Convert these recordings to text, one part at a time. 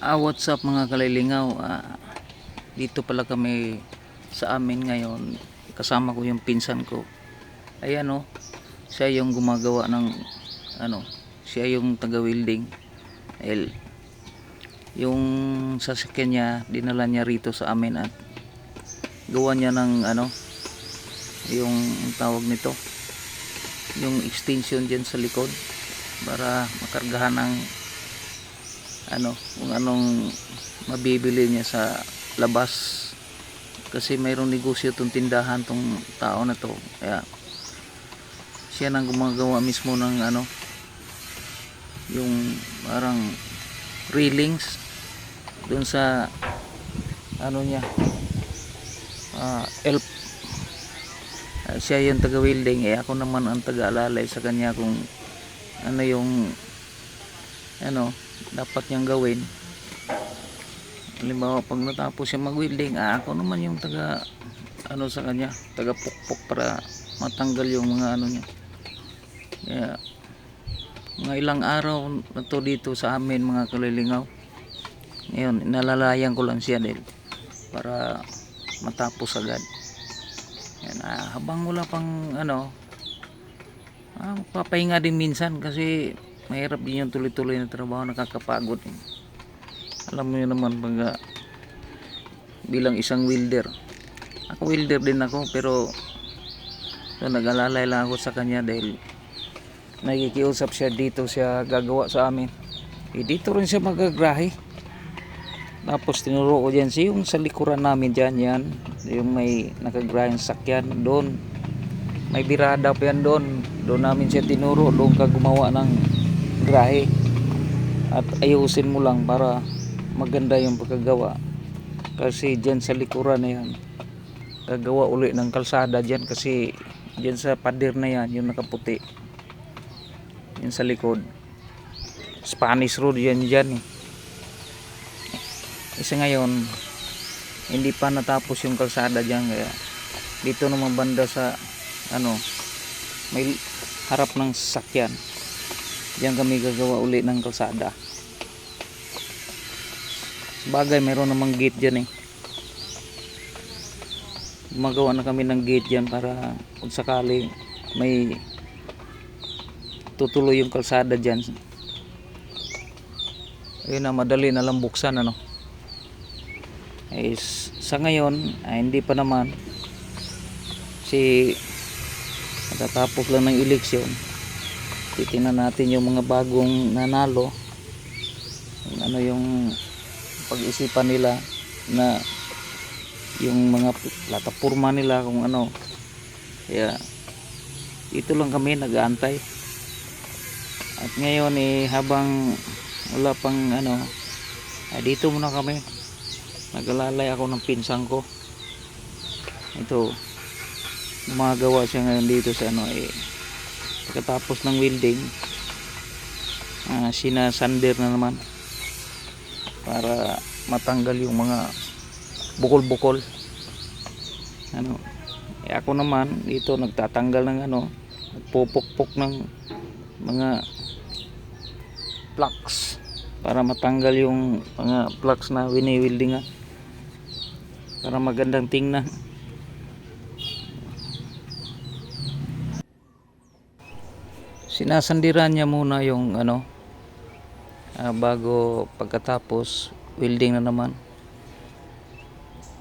Ah, what's up mga kalilingaw? Ah, dito pala kami sa amin ngayon. Kasama ko yung pinsan ko. Ayan oh, siya yung gumagawa ng ano, siya yung taga-welding. El, yung sasakyan niya, dinala niya rito sa amin at gawa niya ng ano, yung tawag nito, yung extension dyan sa likod para makargahan ng ano kung anong mabibili niya sa labas. Kasi mayroong negosyo tong tindahan tong tao na to. Kaya siya nang gumagawa mismo ng ano yung parang railings doon sa ano niya ah, elf Ah, siya yung taga welding eh ako naman ang taga-alalay sa kanya kung ano yung ano dapat niyang gawin. Halimbawa pag natapos siya mag-welding ah, ako naman yung taga ano sa kanya taga pukpok para matanggal yung mga ano niya. Kaya mga ilang araw na to dito sa amin mga kalilingaw. Ngayon inalalayan ko lang siya dahil para matapos agad. Yan, ah, habang wala pang ano ah, papahinga din minsan kasi mahirap din yung tuloy-tuloy na trabaho nakakapagod eh. alam mo yun naman pag bilang isang welder. Ako welder din ako pero so, nag-alalay lang ako sa kanya dahil nakikiusap siya dito siya gagawa sa amin. Eh, dito rin siya magagrahe. Tapos tinuro ko dyan siya yung sa likuran namin dyan yan yung may nakagrahing sakyan doon. May birada pa yan doon. Doon namin siya tinuro doon ka gumawa ng grahe. At ayusin mo lang para maganda yung pagkagawa. Kasi dyan sa likuran na yan gagawa uli ng kalsada dyan kasi dyan sa pader na yan yung nakaputi. Yun sa likod. Spanish road yan dyan eh. Kasi ngayon hindi pa natapos yung kalsada dyan kaya dito naman banda sa ano may harap ng sasakyan diyan kami gagawa uli ng kalsada. Bagay mayroon namang gate dyan eh. Gumagawa na kami ng gate dyan para kung sakali may tutuloy yung kalsada dyan. Ayun na madali na lang buksan ano. Is sa ngayon ay hindi pa naman. Si matatapos lang ng eleksyon titingnan natin yung mga bagong nanalo. Ano yung pag-isipan nila na yung mga plataforma nila kung ano. Kaya dito lang kami nag-aantay. At ngayon eh habang wala pang ano ay dito muna kami. Nagalalay ako ng pinsang ko. Ito gumagawa siya ngayon dito sa ano eh pagkatapos ng welding ah, sinasander na naman para matanggal yung mga bukol-bukol. Ano eh ako naman dito nagtatanggal ng ano nagpupukpok ng mga plugs para matanggal yung mga plugs na wini-weldingan para magandang tingnan sinasandiran niya muna yung ano ah, bago pagkatapos welding na naman.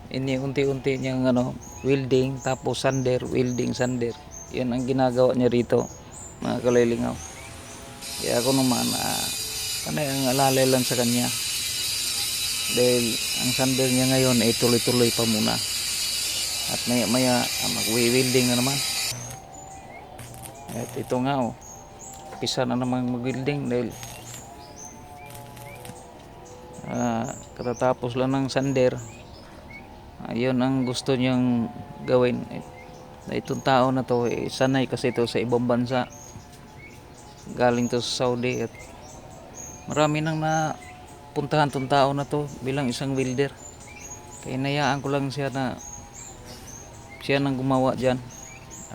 Ini unti-unti niyang ano welding tapos sander welding sander. Yan ang ginagawa niya rito mga kalilingaw kaya ako naman ah, panay ang alalay lang sa kanya. Dahil ang sander niya ngayon ay tuloy-tuloy pa muna. At maya maya ah, mag-welding na naman. At ito nga oh pisa na naman mag-welding dahil ah, katatapos lang ng sander ayun ang gusto niyang gawin. Itong tao na to eh, sanay kasi ito sa ibang bansa. Galing to sa Saudi at marami nang napuntahan tong tao na to bilang isang welder kaya nayaan ko lang siya na siya nang gumawa dyan.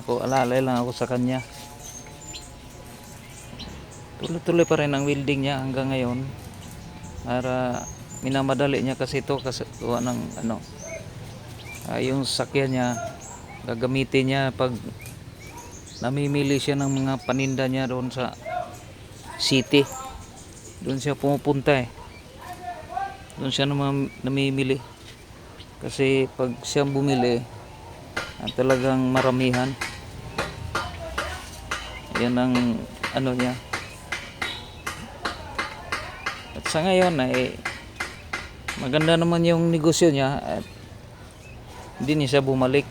Ako alalay lang ako sa kanya tuloy-tuloy pa rin ang welding niya hanggang ngayon. Para minamadali niya kasi ito kasi gawa ng ano ah, yung sakyan niya gagamitin niya pag namimili siya ng mga paninda niya doon sa city. Doon siya pumupunta eh. Doon siya naman namimili. Kasi pag siya bumili ah, talagang maramihan. Yan ang ano niya at sa ngayon ay maganda naman yung negosyo niya at hindi niya siya bumalik.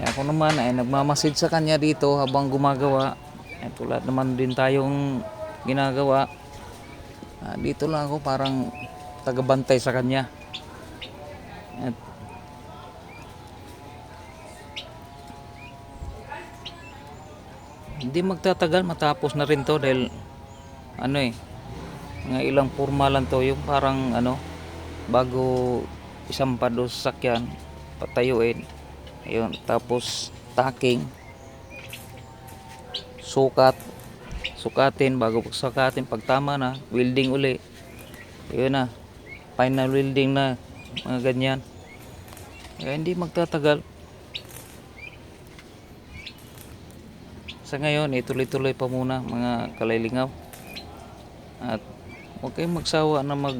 Eh, ako naman ay nagmamasid sa kanya dito habang gumagawa. Eh, tulad naman din tayong ginagawa. Ah, dito lang ako parang tagabantay sa kanya. At hindi magtatagal matapos na rin to dahil ano eh mga ilang forma lang to yung parang ano bago isang do sa sakyan patayuin. Ayun tapos tacking. Sukat. Sukatin bago sukatin pag tama na welding uli. Yun na final welding na mga ganyan. Kaya hindi magtatagal. Sa ngayon ituloy-tuloy pa muna mga kalailingaw. At huwag kayong magsawa na mag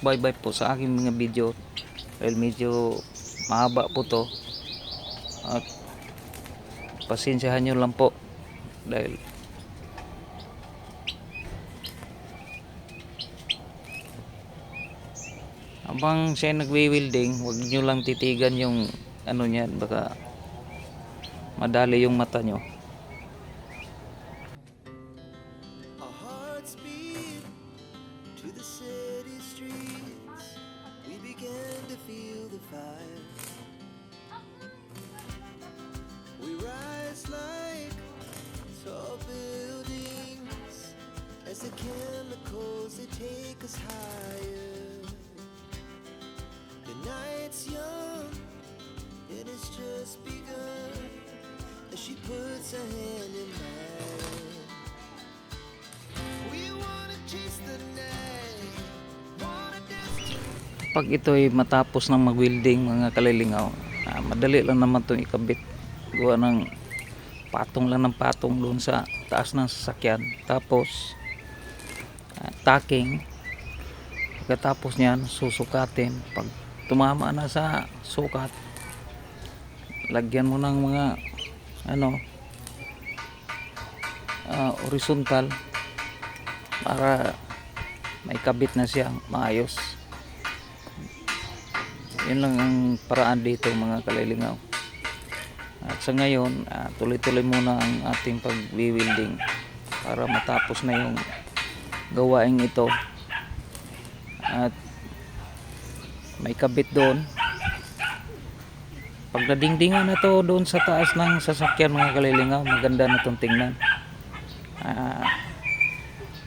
bye bye po sa aking mga video. Dahil medyo mahaba po to. At pasensyahan nyo lang po. Dahil habang siya nagwi-welding huwag nyo lang titigan yung ano niyan. Baka madali yung mata nyo to pag ito'y matapos ng mag-welding mga kalilingaw ah, madali lang naman itong ikabit. Gawa ng patong lang ng patong doon sa taas ng sasakyan. Tapos ah, tacking. Pagkatapos niyan susukatin. Pag tumama na sa sukat lagyan mo ng mga ano ah, horizontal para may kabit na siya maayos yun lang ang paraan dito mga kalilingaw. At sa ngayon ah, tuloy-tuloy muna ang ating pag-wielding para matapos na yung gawaing ito. At may kabit doon. Pag nadingdingan na to doon sa taas ng sasakyan mga kalilingaw maganda na itong tingnan. Ah,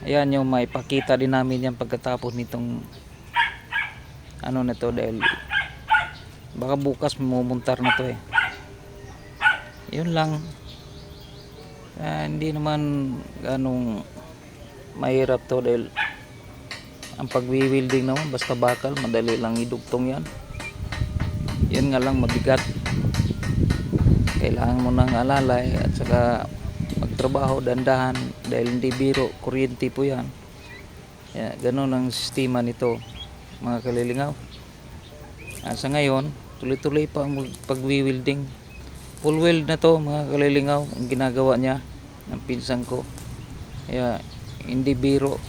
ayan yung maipakita din namin yan pagkatapos nitong ano na to dahil baka bukas mumuntar na to eh. Yun lang. Ah, hindi naman ganong mahirap to dahil ang pagwi-welding naman basta bakal madali lang idugtong yan. Yun nga lang mabigat. Kailangan mo ng alalay at saka magtrabaho dandahan dahil hindi biro kuryente po yan. Yeah, ganun ang sistema nito mga kalilingaw. Ah, sa ngayon, tuloy-tuloy pa ang pagwi-welding. Full weld na to mga kalilingaw ang ginagawa niya ng pinsan ko. Kaya hindi biro.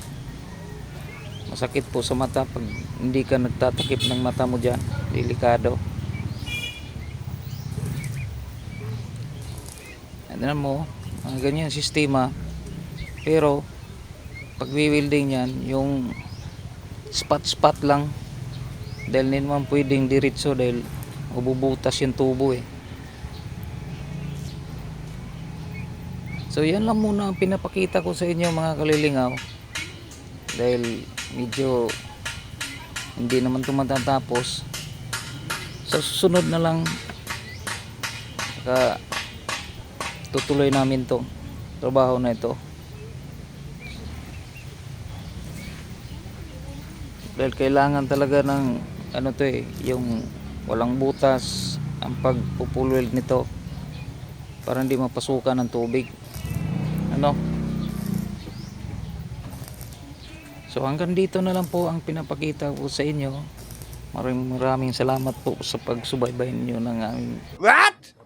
Masakit po sa mata pag hindi ka nagtatakip ng mata mo dyan. Delikado. Ano mo, mga ganyan sistema. Pero, pag welding yan, yung spot-spot lang dahil hindi naman pwedeng diretso dahil ububutas yung tubo eh. So yan lang muna ang pinapakita ko sa inyo mga kalilingaw. Dahil medyo hindi naman ito matatapos. Sa susunod na lang saka tutuloy namin to trabaho na ito. Dahil kailangan talaga ng ano to eh yung walang butas ang pagpupulweld nito para hindi mapasukan ng tubig. Ano? So hanggang dito na lang po ang pinapakita ko sa inyo. Maraming maraming salamat po sa pagsubaybay niyo ng aming What?